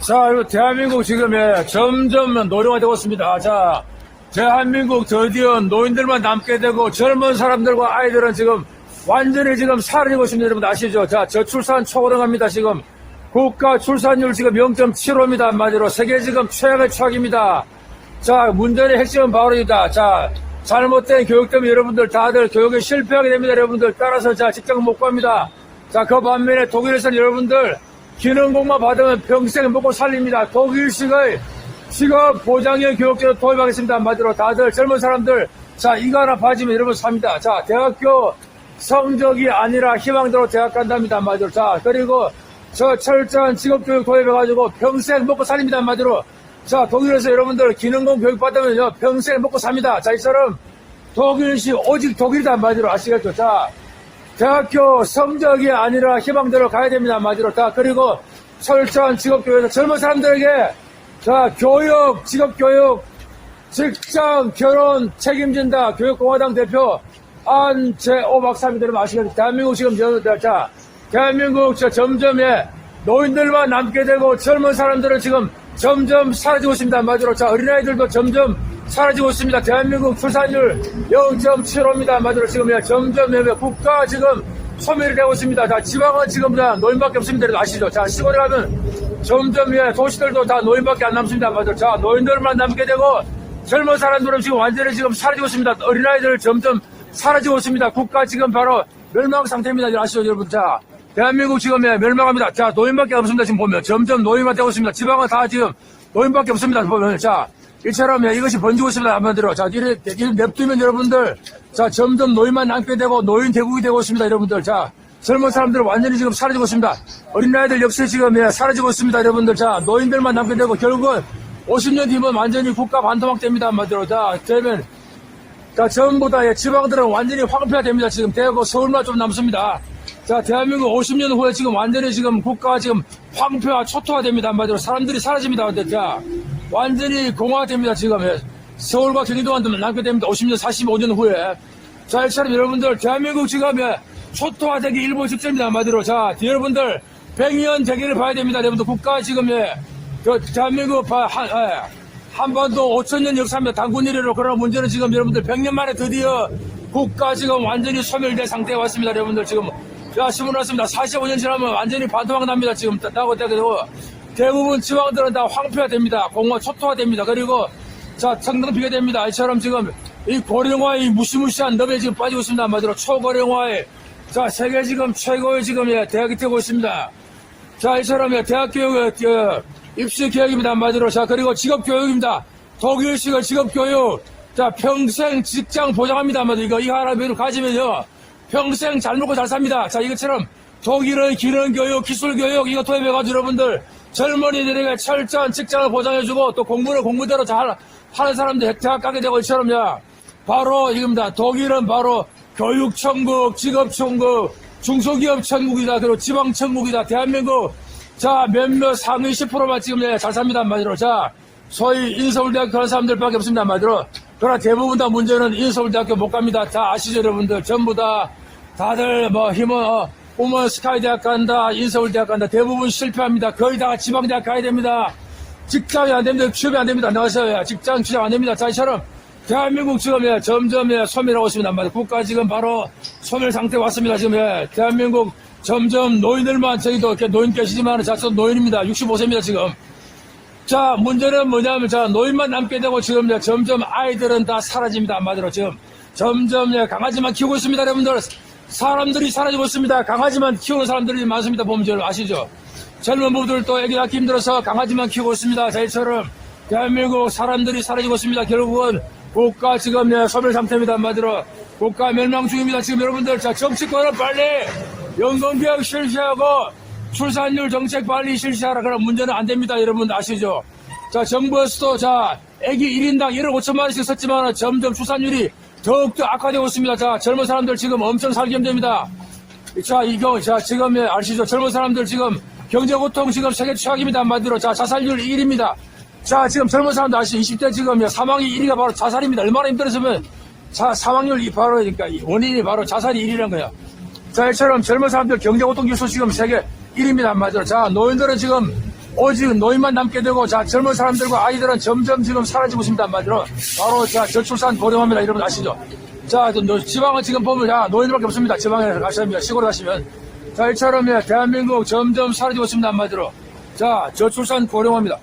자, 이거 대한민국 지금 예, 점점 노령화되고 있습니다. 자, 대한민국 드디어 노인들만 남게 되고 젊은 사람들과 아이들은 지금 완전히 지금 사라지고 있습니다. 여러분 아시죠? 자, 저출산 초고령합니다. 지금 국가 출산율 지금 0.75입니다. 한마디로 세계 지금 최악의 최악입니다. 자, 문제의 핵심은 바로 이다. 자, 잘못된 교육 때문에 여러분들 다들 교육에 실패하게 됩니다. 여러분들 따라서 자, 직장 못 갑니다. 자, 그 반면에 독일에서는 여러분들 기능공만 받으면 평생 먹고 살립니다. 독일식의 직업 보장형 교육제도 도입하겠습니다. 한마디로 다들 젊은 사람들 자, 이거 하나 봐주면 여러분 삽니다. 자, 대학교 성적이 아니라 희망대로 대학 간답니다. 한마디로. 자, 그리고 저 철저한 직업교육 도입해가지고 평생 먹고 살립니다. 한마디로. 자, 독일에서 여러분들 기능공 교육 받으면요, 평생 먹고 삽니다. 자, 이처럼 독일시 오직 독일이다. 한마디로 아시겠죠? 자, 대학교 성적이 아니라 희망대로 가야 됩니다. 한마디로. 자, 그리고 철저한 직업교육에서 젊은 사람들에게 자, 교육, 직업교육, 직장, 결혼 책임진다. 교육공화당 대표 안재호 박사님들 여러분 아시겠죠? 대한민국 지금 저, 자, 대한민국 저 점점 예, 노인들만 남게 되고 젊은 사람들은 지금 점점 사라지고 있습니다. 맞으로 자, 어린아이들도 점점 사라지고 있습니다. 대한민국 출산율 0.75입니다. 맞으로 지금 예, 점점 예, 국가 지금 소멸이 되고 있습니다. 자, 지방은 지금 다 노인밖에 없습니다. 아시죠? 자, 시골에 가면 점점 예, 도시들도 다 노인밖에 안 남습니다. 맞아요. 자, 노인들만 남게 되고 젊은 사람들은 지금 완전히 지금 사라지고 있습니다. 어린아이들 점점 사라지고 있습니다. 국가 지금 바로 멸망 상태입니다. 아시죠, 여러분? 자, 대한민국 지금 예, 멸망합니다. 자, 노인밖에 없습니다. 지금 보면 점점 노인만 되고 있습니다. 지방은 다 지금 노인밖에 없습니다. 보면 자, 이처럼 예, 이것이 번지고 있습니다. 한마디로 자, 이래 이래 냅두면 여러분들 자, 점점 노인만 남게 되고 노인 대국이 되고 있습니다. 여러분들 자. 젊은 사람들은 완전히 지금 사라지고 있습니다. 어린아이들 역시 지금 예, 사라지고 있습니다. 여러분들 자, 노인들만 남게 되고 결국은 50년 뒤면 완전히 국가 반토막 됩니다. 한마디로 자, 되면 자, 전부 다 예, 지방들은 완전히 황폐화 됩니다. 지금 대구 서울만 좀 남습니다. 자, 대한민국 50년 후에 지금 완전히 지금 국가가 지금 황폐화, 초토화 됩니다. 한마디로 사람들이 사라집니다. 자, 완전히 공화됩니다. 지금 예. 서울과 경기도만 남게 됩니다. 50년, 45년 후에. 자, 이처럼 여러분들 대한민국 지금 예, 초토화되기 일보 직전입니다. 한마디로. 자, 여러분들 100년 대기를 봐야 됩니다. 여러분들 국가 지금 예, 그 대한민국 바- 한, 예, 한반도 5천년 역사입니다. 단군 이래로 그러나 문제는 지금 여러분들 100년 만에 드디어 국가 지금 완전히 소멸된 상태에 왔습니다. 여러분들 지금 자 신문 왔습니다. 45년 지나면 완전히 반토막 납니다. 지금 나고 되고 대부분 지방들은 다 황폐화 됩니다. 공화 초토화 됩니다. 그리고 자 청당 비게 됩니다. 이처럼 지금 이 고령화의 무시무시한 늪에 지금 빠지고 있습니다. 한마디로 초고령화의 자 세계 지금 최고의 지금 예, 대학이 되고 있습니다. 자, 이처럼 대학 교육, 어, 입시 교육입니다. 한마디로. 자, 그리고 직업 교육입니다. 독일식의 직업 교육. 자, 평생 직장 보장합니다. 한마디로. 이거, 이거 하나 배로 가지면요. 평생 잘 먹고 잘 삽니다. 자, 이것처럼 독일의 기능 교육, 기술 교육, 이거 도입해가지고 여러분들 젊은이들에게 철저한 직장을 보장해주고 또 공부를 공부대로 잘 하는 사람들 대학 가게 되고 이처럼요. 바로 이겁니다. 독일은 바로 교육 천국, 직업 천국, 중소기업 천국이다. 그리고 지방 천국이다. 대한민국 자 몇몇 상위 10%만 지금 예, 잘 삽니다. 한마디로 자 소위 인서울대학교 가는 사람들밖에 없습니다. 한마디로 그러나 대부분 다 문제는 인서울대학교 못 갑니다. 다 아시죠 여러분들 전부 다 다들 뭐 힘은 어, 우먼 스카이 대학 간다 인서울 대학 간다 대부분 실패합니다. 거의 다 지방 대학 가야 됩니다. 직장이 안 됩니다. 취업이 안 됩니다. 나가서요. 직장 취업 안 됩니다. 자, 이처럼 대한민국 지금 예, 점점 예, 소멸하고 있습니다. 한마디로. 국가 지금 바로 소멸 상태에 왔습니다. 지금 예, 대한민국 점점 노인들만 저희도 이렇게 노인 계시지만 자, 저 노인입니다. 65세입니다. 지금. 자, 문제는 뭐냐면, 자, 노인만 남게 되고 지금 예, 점점 아이들은 다 사라집니다. 한마디로 지금 점점 예, 강아지만 키우고 있습니다. 여러분들. 사람들이 사라지고 있습니다. 강아지만 키우는 사람들이 많습니다. 저 아시죠? 젊은 부부들도 애기 낳기 힘들어서 강아지만 키우고 있습니다. 저희처럼 대한민국 사람들이 사라지고 있습니다. 결국은 국가 지금 예, 소멸 상태입니다. 한마디로 국가 멸망 중입니다. 지금 여러분들 자 정치권은 빨리 연금개혁 실시하고 출산율 정책 빨리 실시하라. 그럼 문제는 안 됩니다. 여러분 아시죠? 자 정부에서도 자 애기 1인당 1억 5천만 원씩 썼지만 점점 출산율이 더욱더 악화되고 있습니다. 자 젊은 사람들 지금 엄청 살기 힘듭니다. 자, 이거, 자, 지금, 예, 아시죠? 젊은 사람들 지금 경제 고통 지금 세계 최악입니다. 한마디로. 자, 자살률 1위입니다. 자, 지금 젊은 사람들 아시죠? 20대 지금 예, 사망이 1위가 바로 자살입니다. 얼마나 힘들었으면 자, 사망률 이 바로, 그러니까 이 원인이 바로 자살이 1위라는 거야. 자, 이처럼 젊은 사람들 경제 고통 지수 지금 세계 1위입니다. 한마디로. 자, 노인들은 지금 오직 노인만 남게 되고 자 젊은 사람들과 아이들은 점점 지금 사라지고 있습니다 한마디로. 바로 자 저출산 고령화입니다 여러분 아시죠? 자 지방은 지금 보면 자 노인들밖에 없습니다. 지방에 가시면 시골에 가시면. 자 이처럼 예, 대한민국 점점 사라지고 있습니다 한마디로. 자 저출산 고령화입니다